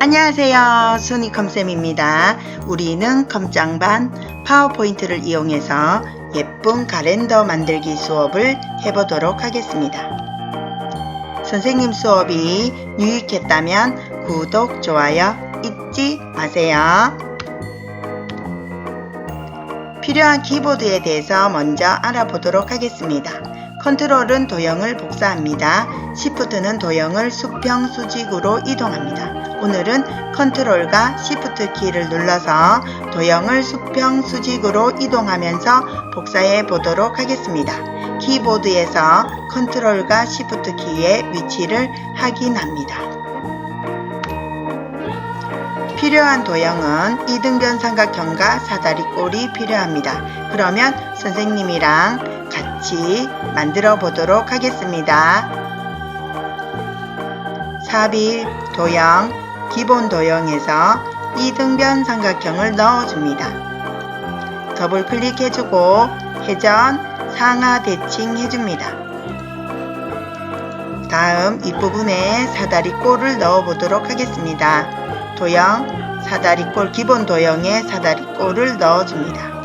안녕하세요. 순이 컴쌤입니다. 우리는 컴장반 파워포인트를 이용해서 예쁜 가랜더 만들기 수업을 해보도록 하겠습니다. 선생님 수업이 유익했다면 구독, 좋아요 잊지 마세요. 필요한 키보드에 대해서 먼저 알아보도록 하겠습니다. 컨트롤은 도형을 복사합니다. 시프트는 도형을 수평 수직으로 이동합니다. 오늘은 컨트롤과 시프트 키를 눌러서 도형을 수평 수직으로 이동하면서 복사해 보도록 하겠습니다. 키보드에서 컨트롤과 시프트 키의 위치를 확인합니다. 필요한 도형은 이등변 삼각형과 사다리 꼴이 필요합니다. 그러면 선생님이랑 같이 만들어 보도록 하겠습니다. 삽입, 도형, 기본 도형에서 이등변 삼각형을 넣어줍니다. 더블 클릭해주고 회전, 상하 대칭 해줍니다. 다음 윗부분에 사다리꼴을 넣어보도록 하겠습니다. 도형, 사다리꼴, 기본 도형에 사다리꼴을 넣어줍니다.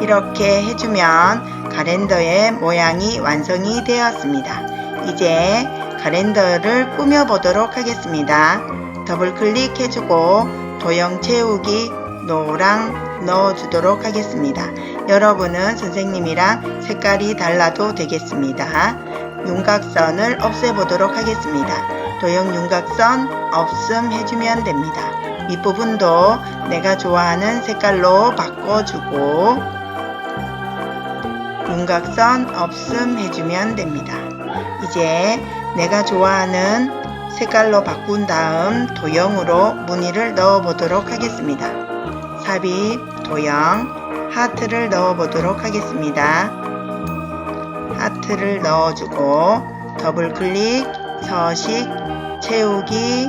이렇게 해주면 가랜더의 모양이 완성이 되었습니다. 이제 가랜더를 꾸며 보도록 하겠습니다. 더블 클릭해주고 도형 채우기 노랑 넣어주도록 하겠습니다. 여러분은 선생님이랑 색깔이 달라도 되겠습니다. 윤곽선을 없애보도록 하겠습니다. 도형 윤곽선 없음 해주면 됩니다. 윗부분도 내가 좋아하는 색깔로 바꿔주고 윤곽선 없음 해주면 됩니다. 이제 내가 좋아하는 색깔로 바꾼 다음 도형으로 무늬를 넣어 보도록 하겠습니다. 삽입, 도형, 하트를 넣어 보도록 하겠습니다. 하트를 넣어주고 더블 클릭, 서식, 채우기,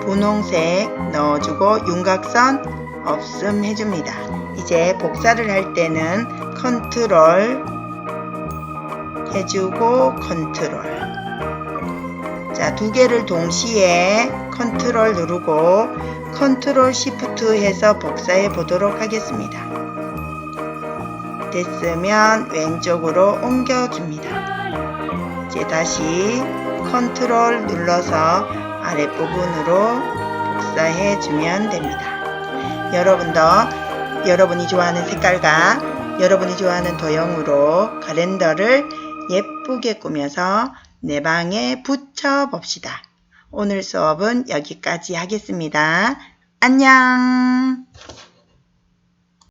분홍색 넣어주고 윤곽선 없음 해줍니다. 이제 복사를 할 때는 컨트롤 해주고 컨트롤 자, 두 개를 동시에 컨트롤 누르고 컨트롤 시프트 해서 복사해 보도록 하겠습니다. 됐으면 왼쪽으로 옮겨줍니다. 이제 다시 컨트롤 눌러서 아랫부분으로 복사해 주면 됩니다. 여러분도 여러분이 좋아하는 색깔과 여러분이 좋아하는 도형으로 가랜더를 예쁘게 꾸며서 내 방에 붙여 봅시다. 오늘 수업은 여기까지 하겠습니다. 안녕!